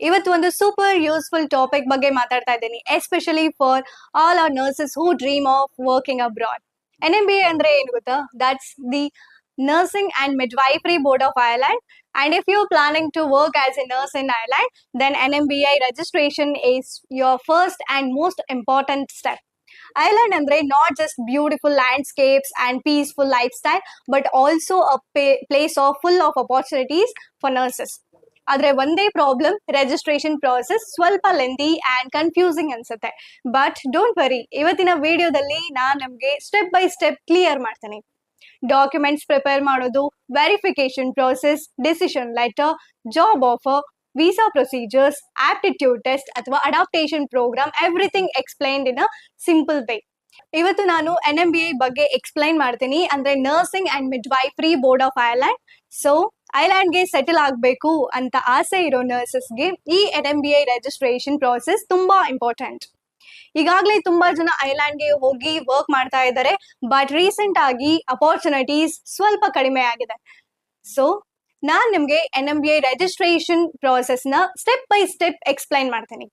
ಇವತ್ತು ಒಂದು super useful topic ಬಗ್ಗೆ ಮಾತಾಡ್ತಾ ಇದ್ದೀನಿ especially for all our nurses who dream of working abroad N M B A ಅಂದ್ರೆ ಏನು ಗೊತ್ತಾ? That's the nursing and midwifery board of Ireland and if you planning to work as a nurse in Ireland then N M B I registration is your first and most important step Ireland ಅಂದ್ರೆ not just beautiful landscapes and peaceful lifestyle but also a place of full of opportunities for nurses ಆದ್ರೆ ಒಂದೇ problem registration process ಸ್ವಲ್ಪ lengthy and confusing ಅನ್ಸುತ್ತೆ. But don't worry ಇವತ್ತಿನ ವಿಡಿಯೋದಲ್ಲಿ ನಾನ್ ನಮ್ಗೆ step by step clear ಮಾಡ್ತೀನಿ. ಡಾಕ್ಯುಮೆಂಟ್ಸ್ ಪ್ರಿಪೇರ್ ಮಾಡೋದು verification process decision letter job offer visa procedures aptitude test ಅಥವಾ adaptation program everything explained in a simple way ಇವತ್ತು ನಾನು ಎನ್ ಎಂ ಬಿ ಐ ಬಗ್ಗೆ ಎಕ್ಸ್ಪ್ಲೈನ್ ಮಾಡ್ತೀನಿ. ಅಂದ್ರೆ nursing and midwifery board of Ireland so ಐಲ್ಯಾಂಡ್ಗೆ settle ಆಗಬೇಕು ಅಂತ ಆಸೆ ಇರೋ ನರ್ಸಸ್ಗೆ ಈ N M B I registration process ತುಂಬಾ ಇಂಪಾರ್ಟೆಂಟ್ ಈಗಾಗಲೇ ತುಂಬಾ ಜನ ಐಲ್ಯಾಂಡ್ಗೆ ಹೋಗಿ ವರ್ಕ್ ಮಾಡ್ತಾ ಇದ್ದಾರೆ ಬಟ್ ರೀಸೆಂಟ್ ಆಗಿ ಅಪೋರ್ಚುನಿಟೀಸ್ ಸ್ವಲ್ಪ ಕಡಿಮೆ ಆಗಿದೆ. ಸೊ ನಾನ್ ನಿಮ್ಗೆ N M B I registration ಪ್ರಾಸೆಸ್ನ step by step explain ಮಾಡ್ತೀನಿ.